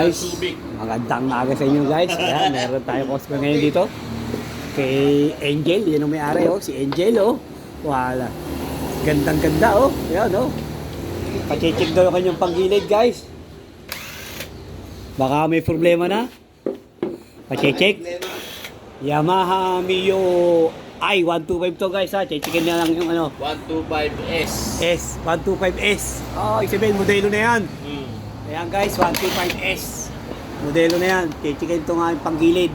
guys. Magandang maga sa inyo guys. Ayan, meron tayo customer ngayon dito. Kay Angel, yun ang may-ari oh. Si Angel oh. Wala. Gandang ganda oh. Ayan oh. Pachecheck daw yung kanyang panggilid guys. Baka may problema na. Pachecheck. Yamaha Mio i125 to guys ha. Checkin na lang yung ano. 125S. S, 125S. Oh, isipin, modelo na yan. Hmm. Ayan guys, 125S. Modelo na yan. Chichikin ito nga yung panggilid.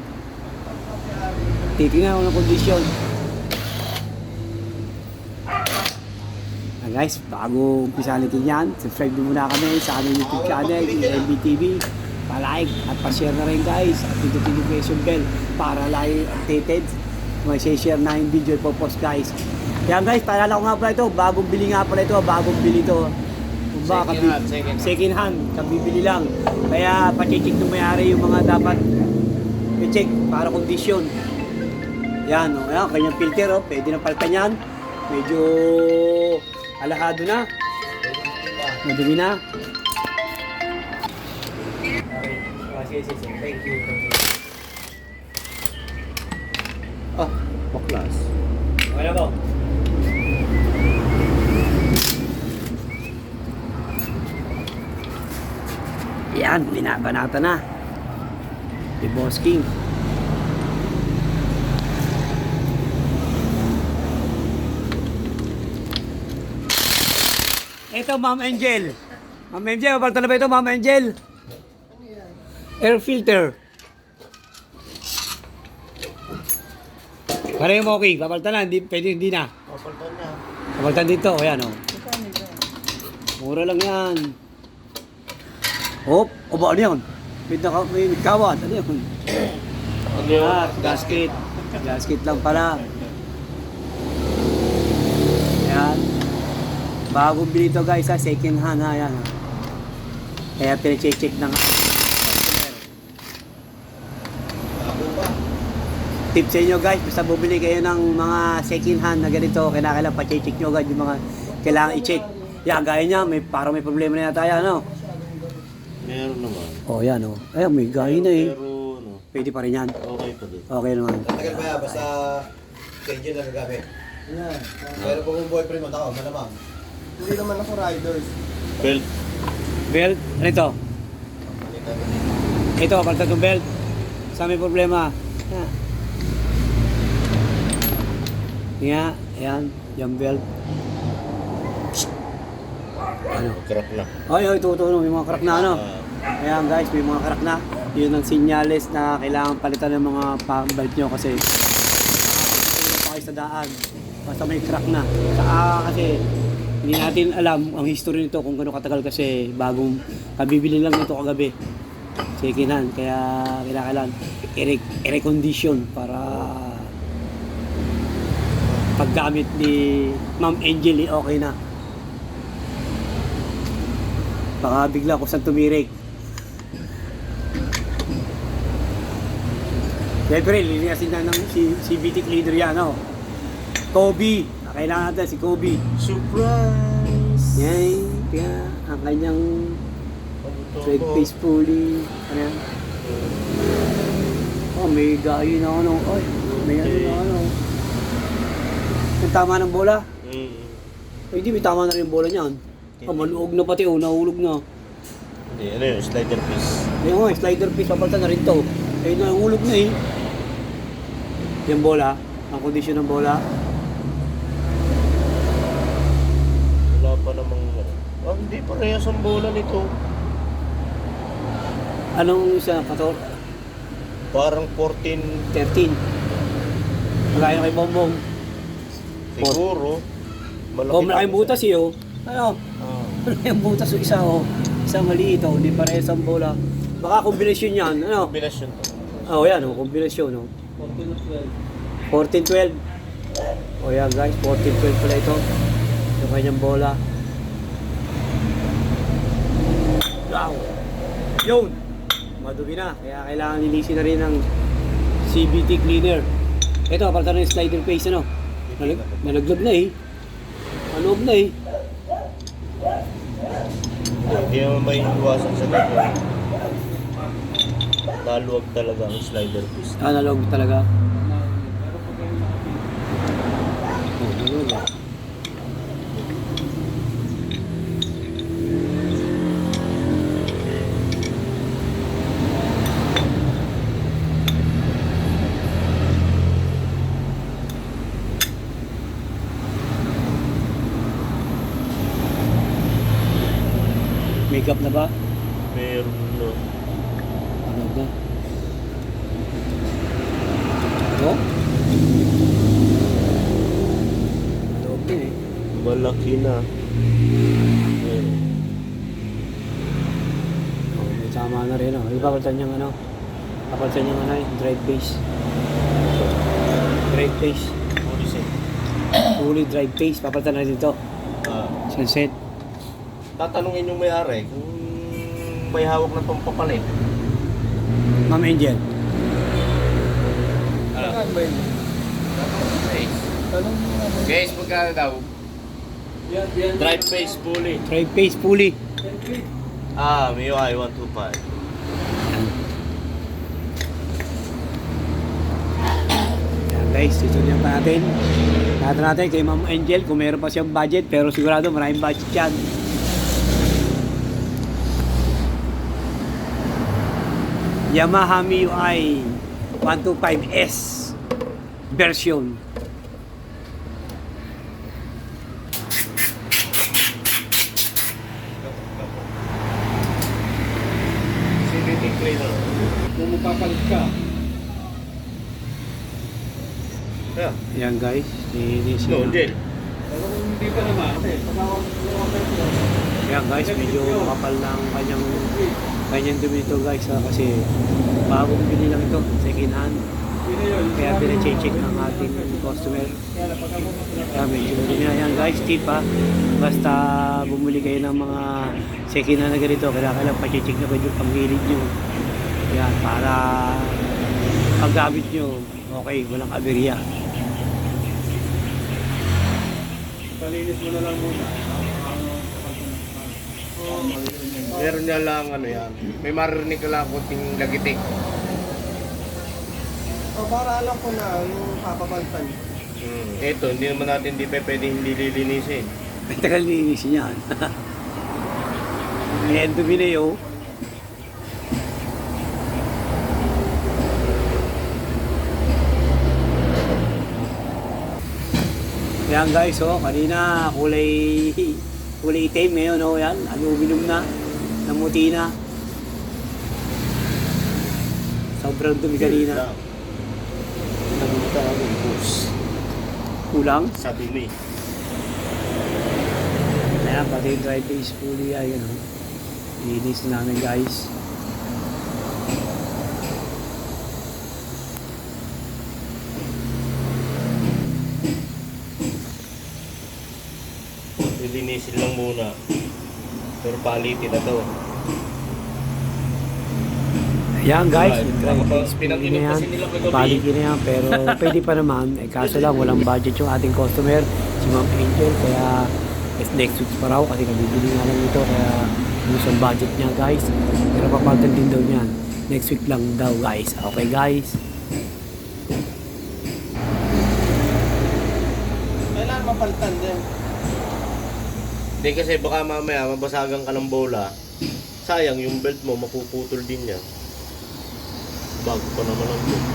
Titingnan ko ng kondisyon. Ayan guys, bago umpisa natin yan, subscribe muna kami sa aming YouTube channel, EMB TV. Pa-like at pa-share na rin guys. At yung notification bell para lagi updated. May share na yung video po post guys. Yan guys, paalala ko nga pala ito, bagong bili nga pala ito, bagong bili ito. Ba, Second hand, second hand. second hand, kabibili lang. Kaya pacheck ng may-ari yung mga dapat i-check para kondisyon. Yan, o, yan, kanyang filter, oh, pwede na palitan yan. Medyo alahado na. Madumi na. Okay. Thank you. Ah, baklas. Na po. Yan, binabanata na. Si Boss King. Ito, Ma'am Angel. Ma'am Angel, mapalta na ba ito, Ma'am Angel? Air filter. Pareho mo, okay. Papalta na, hindi, pwede hindi na. Kapaltan niya. Papaltan dito, ayan o. Mura lang yan. Hop, o ba ano yun? May, naka, may kawat, ano yun? Ano? Ah, gasket. Gasket lang pala. Ayan. Bagong bili guys ha, second hand ha, ayan. Kaya pinacheck ng tip sa inyo guys, basta bumili kayo ng mga second hand na ganito, kailangan pa-check nyo agad yung mga kailangan i-check. Yan, gaya niya, may, parang may problema na yata yan, ano? Meron naman. Oh, yan, oh. Ayan, may gaya na eh. Pero ano, Pwede pa rin yan. okay pa din. Okay naman. Tagal ba yan? Basta Kenji na gagamit. Pero kung yung boyfriend mo, tao, malamang. Hindi naman ako riders. Belt. Belt, ano ito? Ito, palta itong belt. Sa may problema. Yan. Yan, yan, yung belt. Ano? Crack na. Ay, ay, tutuno, may mga crack na ano. Ayan guys, may mga crack na. Yun ang sinyales na kailangan palitan ng mga pang-belt nyo kasi kayo sa daan. Basta may crack na. Saka kasi hindi natin alam ang history nito kung gano'ng katagal kasi bagong kabibili lang nito kagabi. Second hand. Kaya kailangan i-recondition para paggamit ni Ma'am Angel okay na. Baka bigla ko saan tumirik. Siyempre, lilinasin na ng si, si BT leader yan, oh. Kobe. Kailangan natin si Kobe. Surprise! Yan, kaya ang kanyang red face pulley. Ano yan? Oh, may gayo na ano. Ay, may ano na ano. Ang tama ng bola. Mm. Ay, hindi, may tama na rin yung bola niyan. Oh, maluog na pati, oh, nahulog na. Hindi, ano yun? Slider piece. Ayun nga, slider piece, papalta na rin to. Ayun na, hulog na eh. Yung bola, ang kondisyon ng bola. Wala pa namang... Ah, hindi parehas ang bola nito. Anong isa, 14, Parang 14 13. Magkaya kay Bongbong. siguro. Malaki Oh, malaking butas eh, oh. Ano, Ah. malaking butas yung isa, oh. Isa maliit, oh. Hindi parehas ang bola. Baka kombinasyon yan, ano? Kombinasyon to. Oh, yan, oh, kombinasyon, oh. 14-12. Oh, yan guys, 14-12 pala ito. Yung kanyang bola. Wow! Yun! Madumi na, kaya kailangan nilisin na rin ng CBT cleaner. Ito, yung slider face, ano? Nalag nalaglag na eh. Ano na eh. Hindi naman may iwasan sa ganyan. Naluwag talaga ang slider piston. Analog talaga. Oh, nalog ah. Makeup na ba? Meron no. Ano ba? Ito? Loob din eh. Malaki na. Ayun. Oh, may tama na rin. Oh. Ipapalitan niyang ano? Papalitan niyang ano eh, drive base. Drive base. Fully drive base. Papalitan na dito. Ah, Sunset. Tatanungin yung may-ari kung may hawak na tong papalit. Ma'am Angel. Saan ba yun? Tanong mo nga ba? Guys, magkano daw? Drive face. Drive base fully. Ah, MIUI 125. Yan guys, tutuloyan pa natin. Lahat natin kay Ma'am Angel kung meron pa siyang budget pero sigurado maraming budget yan. Yamaha MIUI 125S version. Kung magpapalit ka. Yeah. Yan guys, nilinis No, na. Pero kung hindi pa naman, pagkawag Yan guys, medyo makapal na ang kanyang kanyang dumi ito guys ha, kasi bagong bili lang ito, second hand. Kaya pinacheck ng ating customer. Kaya medyo ganyan yan guys, tip ha. Basta bumili kayo ng mga second hand na ganito, kailangan lang pacheck na medyo panggilid nyo. Yan, para paggamit nyo, okay, walang aberya. Palinis mo na lang muna. Meron niya lang ano yan. May maririnig ka lang kunting lagitik. O, para alam ko na yung papapalitan. Hmm. Ito, hindi naman natin di pa pwede hindi lilinisin. May tagal nilinisin yan. Dumi na yun. Yan guys, oh, kanina kulay kulay itim ngayon, oh, yan, aluminum na, namuti na. Sobrang dumi kanina. Nagunta ako ng bus. Kulang. Sa dumi. Ayan, pati yung dry base fully ay ano. Linis na namin guys. Lilinisin lang muna. Pero palitin na to. Ayan guys, Pinag-inom na yan. kasi nila kagabi. Palitin na yan, pero pwede pa naman. Eh, kaso lang, walang budget yung ating customer, si Ma'am Angel. Kaya is next week pa raw kasi nabibili nga lang ito. Kaya yung ang budget niya guys. Pero papalitan din daw niyan. Next week lang daw guys. Okay guys. Kailangan mapalitan din. Hindi kasi baka mamaya mabasagan ka ng bola. Sayang yung belt mo mapuputol din yan. Bago pa naman ang bolt.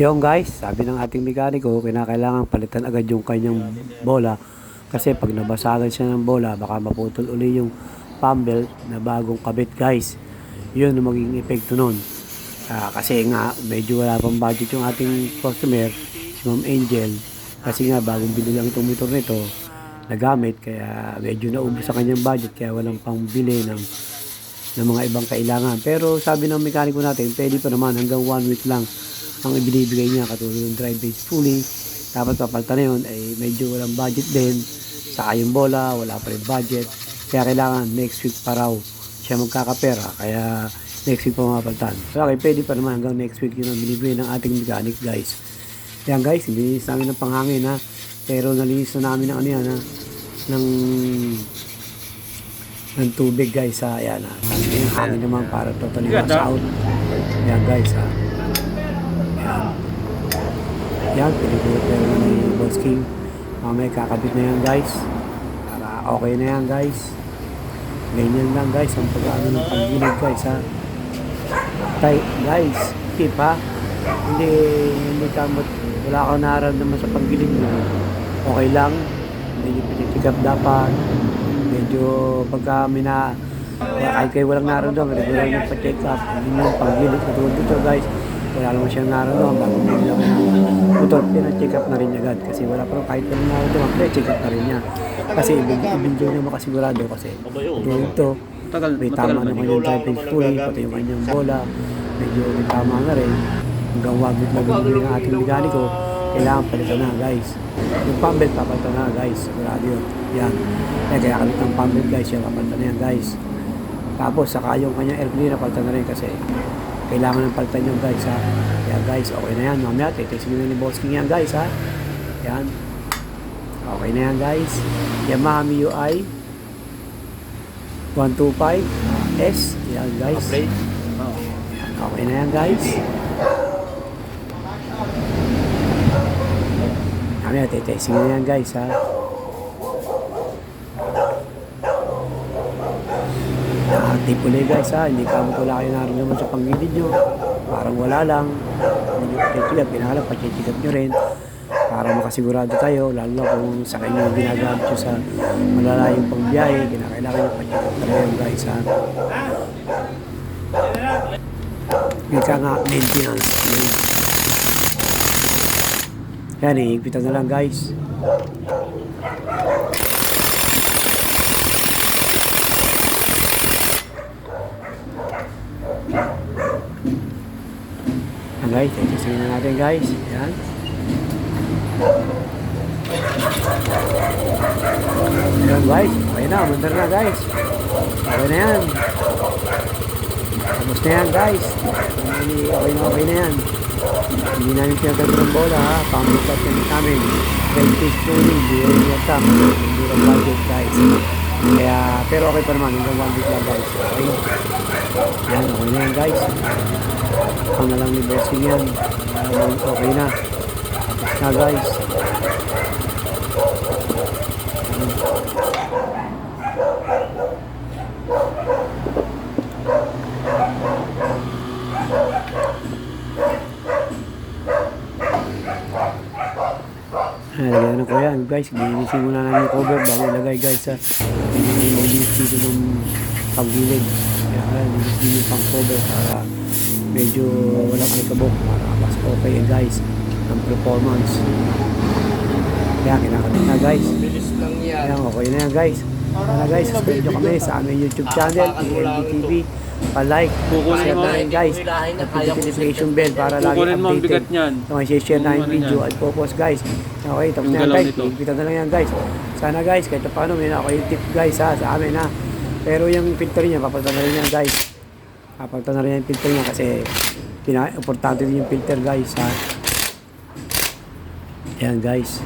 Yung guys, sabi ng ating mekaniko, kinakailangan palitan agad yung kanyang bola. Kasi pag nabasagan siya ng bola, baka maputol uli yung pump belt na bagong kabit guys. Yun ang magiging epekto nun. Ah, kasi nga, medyo wala pang budget yung ating customer, si Ma'am Angel. Kasi nga, bagong bili lang itong motor nito, nagamit, kaya medyo naubos sa kanyang budget, kaya walang pang bili ng, ng mga ibang kailangan. Pero sabi ng mekaniko natin, pwede pa naman hanggang one week lang ang ibinibigay niya katulad ng drive base fully. Dapat papalitan na yun ay medyo walang budget din. Saka yung bola wala pa rin budget. Kaya kailangan next week pa raw siya magkakapera. Kaya next week pa mapalitan okay pwede pa naman hanggang next week yun ang binibigay ng ating mechanic guys. Yan guys nilinis namin ng panghangin ha pero nalinis na namin ng ano yan ha ng ng tubig guys ha. Ayan ha. Tapos yung hangin naman para totally wash out. Ayan guys ha. Ayan. Yan, pinipipero na ni Boss King. Mamaya kakabit na yan guys. Para okay na yan guys. Ganyan lang guys ang pag-ano ng pagbilig guys ha. Tay, guys, tip ha. Hindi, hindi ka mat- wala kang nararamdaman sa paggiling mo. Okay lang. Hindi nyo pinitikap dapat. Medyo pagka may na kahit kayo walang nararamdaman, regular nyo pa-check up. Hindi mo paggiling. Katulad dito guys, wala naman siyang nararamdaman. Bago may lang motor, pina-check up na rin niya agad. Kasi wala pa kahit walang nararamdaman, pina-check up na rin niya. Kasi ibigay niya makasigurado kasi ito, may tama na kanyang driving pulley, pati yung kanyang bola. Medyo may tama na rin. Hanggang wagit na bibili ng ating mekaniko, kailangan palitan na guys. Yung pambelt papalitan na guys. Sigurado yun. Yan. Kaya kaya kalit ng pambelt guys, yan papalitan na yan guys. Tapos saka yung kanyang air cleaner palitan na rin kasi kailangan ng palitan yung guys ha. Kaya guys, okay na yan. Mamaya, titisigin na ni Boss King yan guys ha. Yan. Okay na yan guys. Yamaha MIUI 125S. Yan guys. Okay na yan guys. Kami na yan guys ha. Nakakatip ulit guys ha. Hindi ka wala kayo naramdaman sa pangilid nyo. Parang wala lang. Hindi nyo pachichigap. Pinahalang pachichigap nyo rin. Para makasigurado tayo. Lalo na kung sa kanyo ginagamit nyo sa malalayong pagbiyahe. Kinakailangan nyo pachichigap na rin guys ha. Ika nga maintenance. Yun. Yan, iigpitan na lang guys. Guys, testingin na natin guys. Yan. Yan guys, okay na, mandar na guys. Okay na yan. Tapos na yan guys. Okay na okay na yan. Hindi namin pinagagod ng bola ha. Pamulat yan namin. 20 tuning, di rin yata. Hindi rin budget guys. Kaya, pero okay pa naman. Hanggang one week lang guys. Okay. Yan, okay na yan guys. Ang na lang ni Bossing yan. Okay na. Tapos na guys. Lagyan na ko yan guys. Ginisin muna namin yung cover bago ilagay guys na yung dito ng pagbilig. Kaya kaya linis din yung pang cover para medyo walang alikabok. Para mas okay yan guys ng performance. Kaya kinakabit na guys. Bilis lang yan. Ayan, okay na yan guys. Sana guys, subscribe nyo kami sa aming YouTube channel, PNB TV. Pa-like, Kukunin mo. na rin guys. At notification bell para lagi Kukunin mo ang updated bigat niyan. sa mga share na yung video yan? at popost guys. Okay, tapos na yan guys. Ipitan na lang yan guys. Sana guys, kahit paano may na yung tip guys ha, sa amin ha. Pero yung filter niya, papalitan na rin yan guys. Papalitan na rin yung filter niya kasi pinaka-importante din yung filter guys ha. Ayan guys.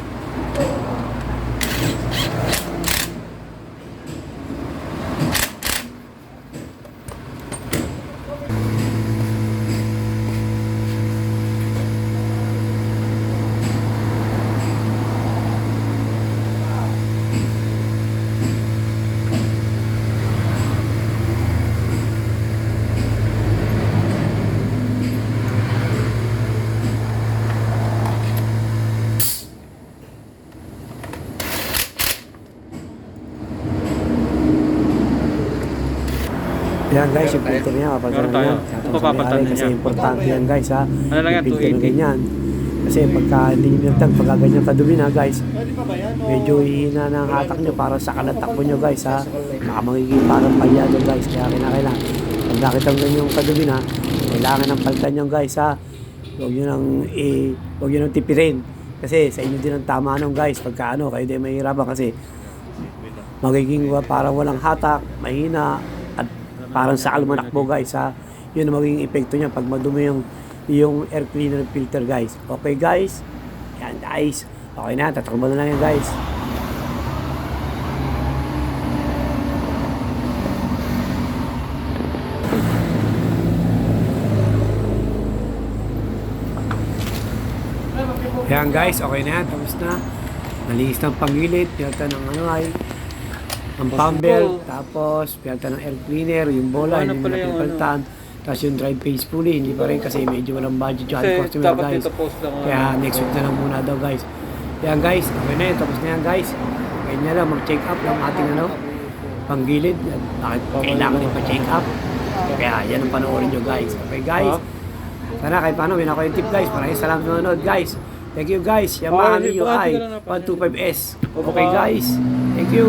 Yan guys, yung filter niya, papalitan Meron na tayo. yan. Ito Tapos papalitan may-ari kasi niya. importante yan guys ha. Ano lang yan, Yung filter na 280? ganyan. Kasi pagka hindi nyo pinagtag, pagka ganyan kadumi na guys, Pwede pa ba yan? O- medyo hihina na ang hatak nyo para sa kalat takbo nyo guys ha. Baka magiging parang palyado guys, kaya kinakailangan. Pag nakita mo yung kadumi na, kailangan ng palitan nyo guys ha. Huwag nyo nang, eh, huwag nyo nang tipirin. Kasi sa inyo din ang tama nung guys, pagka ano, kayo din mahirapan kasi magiging parang walang hatak, mahina, Parang sa almanakbo guys ha. Yun ang magiging epekto niya pag madumi yung, yung air cleaner filter guys. Okay guys? Yan guys. Okay na, tatakbo na lang yan guys. Ayan guys, okay na yan, tapos na. Nalinis ng pangilid, pinagta ng ano ay ang pump. Tapos pinata ng air cleaner. Yung bola. Ano Hindi mo pala na yung pinapalitan. Tapos yung drive phase pulley. Hindi pa rin kasi medyo walang budget yung Kasi customer guys. Kaya next week na lang muna daw guys. Yan guys, okay na yan. Tapos na yan guys. Ngayon na lang mag-check up ng ating ano, panggilid. Bakit kailangan din pa-check up. Kaya yan ang panoorin nyo guys. Okay guys. Sana kahit paano, win ako yung tip guys. Maraming salamat sa nanonood guys. Thank you guys. Yamaha Okay, MIUI bakit ka na napakinggan? 125S. Okay guys. Thank you.